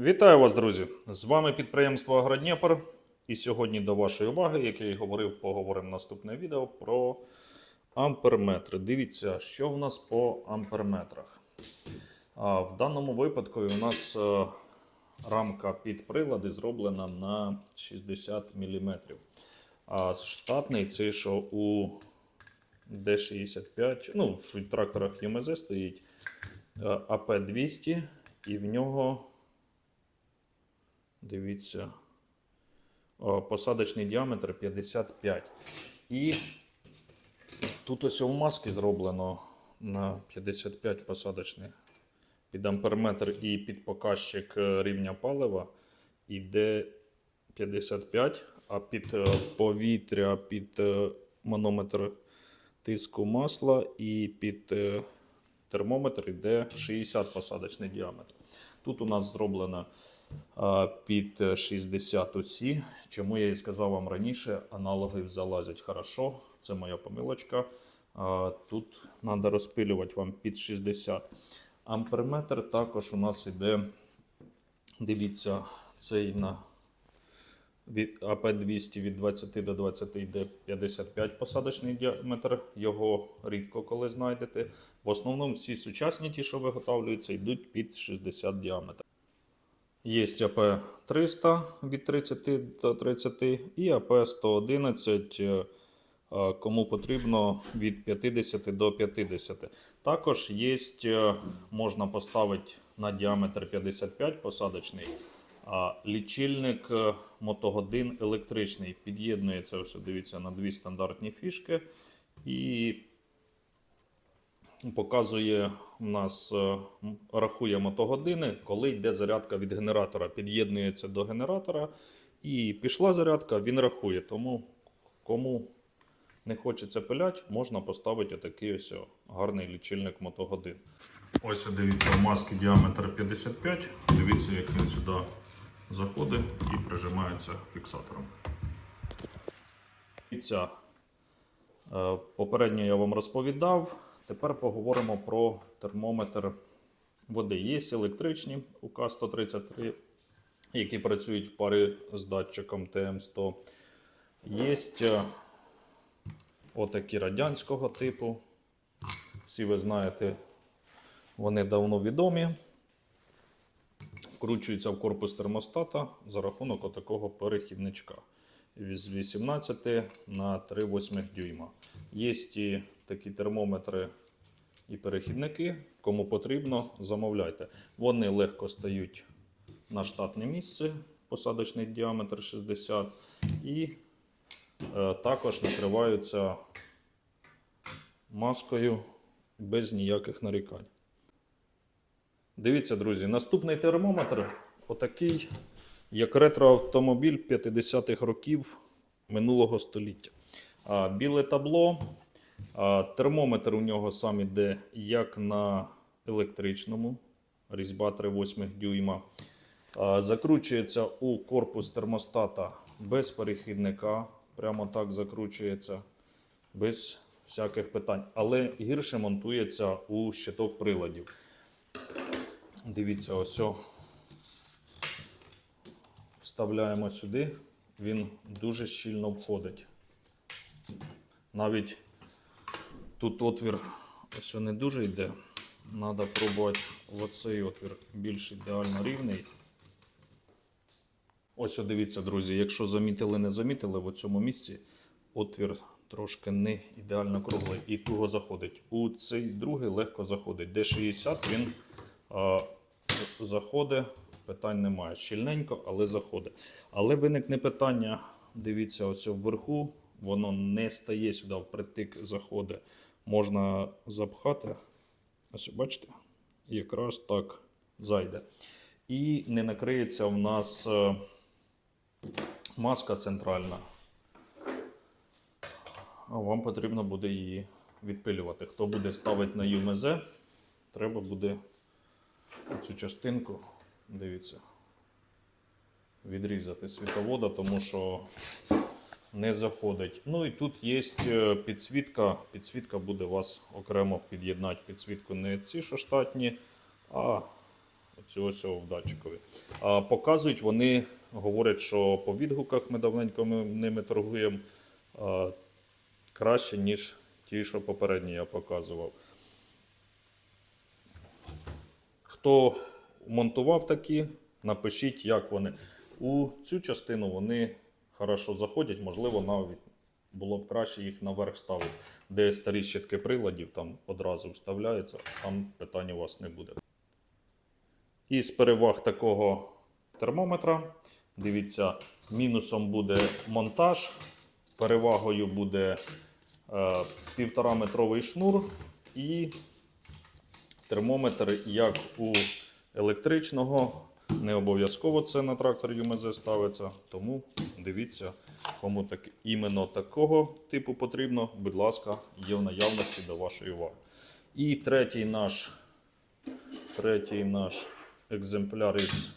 Вітаю вас, друзі! З вами підприємство Агродніпр. І сьогодні до вашої уваги, як я і говорив, поговоримо наступне відео про амперметри. Дивіться, що в нас по амперметрах. А, в даному випадку у нас е, рамка під прилади зроблена на 60 мм. А штатний цей, що у D65, ну, в тракторах ЮМЗ стоїть е, АП200, і в нього Дивіться. О, посадочний діаметр 55. І тут ось у маски зроблено на 55 посадочних під амперметр і під показчик е, рівня палива іде 55, а під е, повітря, під е, манометр тиску масла і під термометр йде 60 посадочний діаметр. Тут у нас зроблено під 60 осі. Чому я і сказав вам раніше, аналоги залазять хорошо. Це моя помилочка. Тут треба розпилювати вам під 60. Амперметр також у нас іде, дивіться, цей на від АП200 від 20 до 20 йде 55 посадочний діаметр. Його рідко коли знайдете. В основному всі сучасні ті, що виготовлюються, йдуть під 60 діаметр. Є АП-300 від 30 до 30 і АП-111, е, е, кому потрібно від 50 до 50. Також є, е, можна поставити на діаметр 55 посадочний, лічильник мотогодин електричний. Під'єднується, дивіться, на дві стандартні фішки. І показує у нас е, рахує мотогодини, коли йде зарядка від генератора. Під'єднується до генератора і пішла зарядка, він рахує. Тому кому не хочеться пиляти, можна поставити отакий ось гарний лічильник мотогодин. Ось дивіться, у маски діаметр 55. Дивіться, як він сюди заходить і прижимається фіксатором. Е, Попередньо я вам розповідав. Тепер поговоримо про термометр води. Є електричні УК-133, які працюють в парі з датчиком ТМ100. Є е, отакі радянського типу. Всі ви знаєте, вони давно відомі. Вкручуються в корпус термостата за рахунок отакого перехідничка з 18 на 3,8 дюйма. Є і такі термометри і перехідники. Кому потрібно, замовляйте. Вони легко стають на штатне місце, посадочний діаметр 60, і е, також накриваються маскою без ніяких нарікань. Дивіться, друзі, наступний термометр отакий, як ретроавтомобіль 50-х років минулого століття. Біле табло. Термометр у нього сам іде як на електричному, різьба 3,8 дюйма. Закручується у корпус термостата без перехідника. Прямо так закручується, без всяких питань. Але гірше монтується у щиток приладів. Дивіться, ось. Вставляємо сюди, він дуже щільно входить. Навіть тут отвір ось не дуже йде. Треба пробувати в оцей отвір більш ідеально рівний. Ось дивіться, друзі, якщо замітили, не замітили, в цьому місці отвір трошки не ідеально круглий і туго заходить. У цей другий легко заходить. Д60 він а, заходить, питань немає. Щільненько, але заходить. Але виникне питання, дивіться, ось вверху, воно не стає сюди, впритик заходить. Можна запхати. Ось бачите, якраз так зайде. І не накриється в нас е, маска центральна. А вам потрібно буде її відпилювати. Хто буде ставити на ЮМЗ, треба буде цю частинку, дивіться, відрізати світовода, тому що не заходить. Ну і тут є е, підсвітка. Підсвітка буде вас окремо під'єднати підсвітку не ці, що штатні, а цього всього в датчикові. А показують вони, говорять, що по відгуках ми давненько ми ними торгуємо а, краще, ніж ті, що попередні я показував. Хто монтував такі, напишіть, як вони. У цю частину вони хорошо заходять, можливо, навіть було б краще їх наверх ставити. Де старі щитки приладів, там одразу вставляються, там питань у вас не буде. Із переваг такого термометра, дивіться, мінусом буде монтаж, перевагою буде е, півтора метровий шнур і термометр, як у електричного. Не обов'язково це на трактор ЮМЗ ставиться, тому дивіться, кому так, іменно такого типу потрібно, будь ласка, є в наявності до вашої уваги. І третій наш, третій наш екземпляр із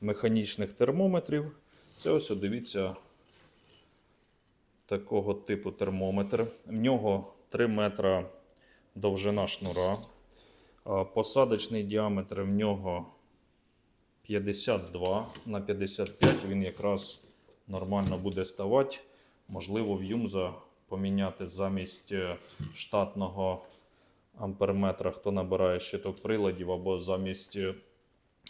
механічних термометрів. Це ось, дивіться, такого типу термометр. В нього 3 метра довжина шнура. А Посадочний діаметр в нього 52 на 55 він якраз нормально буде ставати. Можливо, в Юмза поміняти замість е, штатного амперметра, хто набирає щиток приладів, або замість е,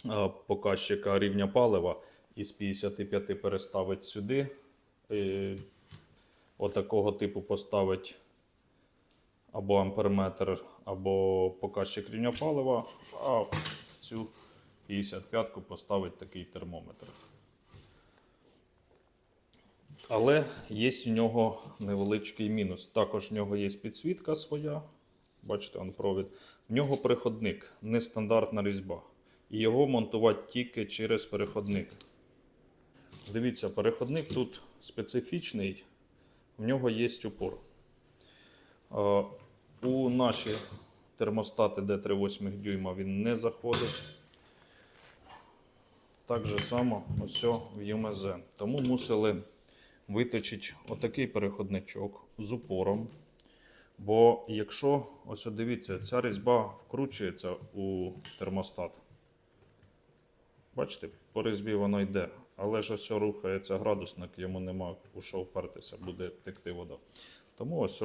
е, показчика рівня палива із 55 переставить сюди. Е, Отакого типу поставить або амперметр, або показчик рівня палива, а в цю 55-ку поставить такий термометр. Але є у нього невеличкий мінус. Також в нього є підсвітка своя. Бачите, он провід. В нього переходник, нестандартна різьба. І його монтувати тільки через переходник. Дивіться, переходник тут специфічний, в нього є упор. У наші термостати D3,8 дюйма він не заходить. Так же само ось в ЮМЗ. Тому мусили виточити отакий переходничок з упором. Бо якщо, ось дивіться, ця різьба вкручується у термостат. Бачите, по різьбі воно йде. Але ж ось рухається градусник, йому нема у що впертися, буде текти вода. Тому ось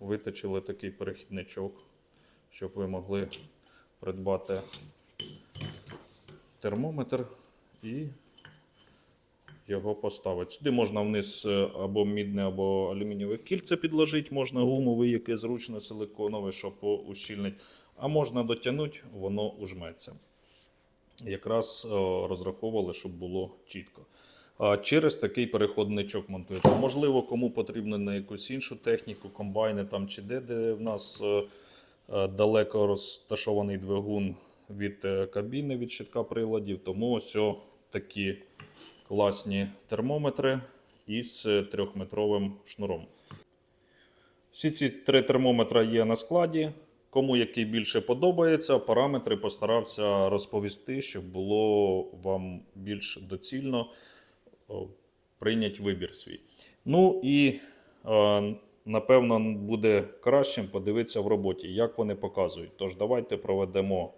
виточили такий перехідничок, щоб ви могли придбати термометр і його поставити. Сюди можна вниз е, або мідне, або алюмінієве кільце підложити, можна гумовий, яке зручно силиконове, щоб ущільнити. А можна дотягнути, воно ужметься. Якраз розраховували, щоб було чітко. Через такий переходничок монтується. Можливо, кому потрібно на якусь іншу техніку, комбайни там чи де, де в нас е, е, далеко розташований двигун від е, кабіни, від щитка приладів. Тому ось такі класні термометри із трьохметровим шнуром. Всі ці три термометри є на складі. Кому який більше подобається, параметри постарався розповісти, щоб було вам більш доцільно прийняти вибір свій. Ну і е, напевно буде кращим подивитися в роботі, як вони показують. Тож давайте проведемо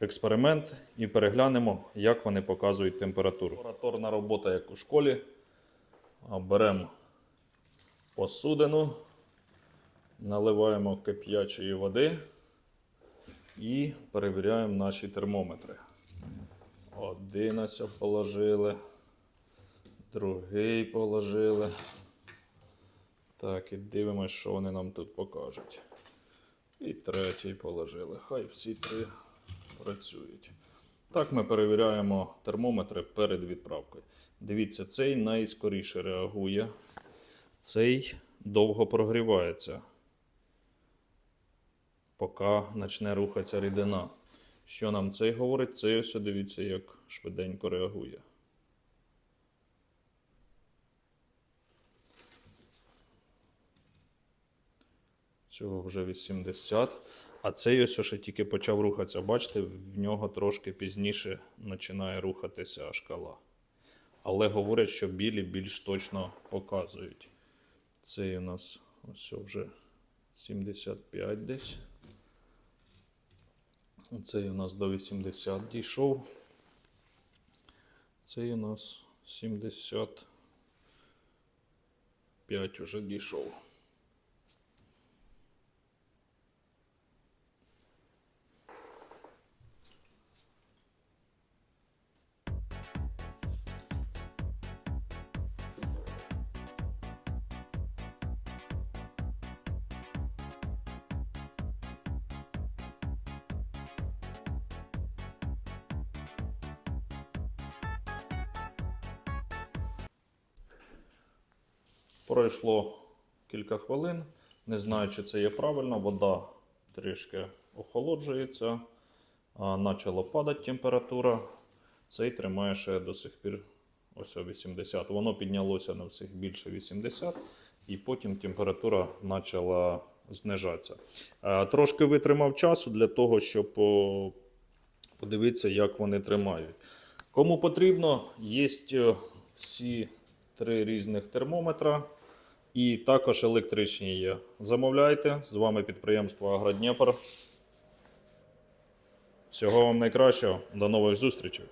експеримент і переглянемо, як вони показують температуру. Лабораторна робота, як у школі. Беремо посудину, наливаємо кип'ячої води і перевіряємо наші термометри. Один ось положили, другий положили. Так, і дивимося, що вони нам тут покажуть. І третій положили. Хай всі три працюють. Так ми перевіряємо термометри перед відправкою. Дивіться, цей найскоріше реагує, цей довго прогрівається, поки почне рухатися рідина. Що нам цей говорить? Цей ось дивіться, як швиденько реагує. Цього вже 80. А цей ось ще тільки почав рухатися. Бачите, в нього трошки пізніше починає рухатися шкала. Але говорять, що білі більш точно показують. Цей у нас ось вже 75 десь. Цей у нас до 80 дійшов. Цей у нас 75 уже дійшов. Пройшло кілька хвилин. Не знаю, чи це є правильно. Вода трішки охолоджується, почала падати температура. Цей тримає ще до сих пір ось 80. Воно піднялося на всіх більше 80, і потім температура почала знижатися. Трошки витримав часу для того, щоб подивитися, як вони тримають. Кому потрібно, є всі три різних термометра. І також електричні є. Замовляйте. З вами підприємство Агродніпр. Всього вам найкращого. До нових зустрічей.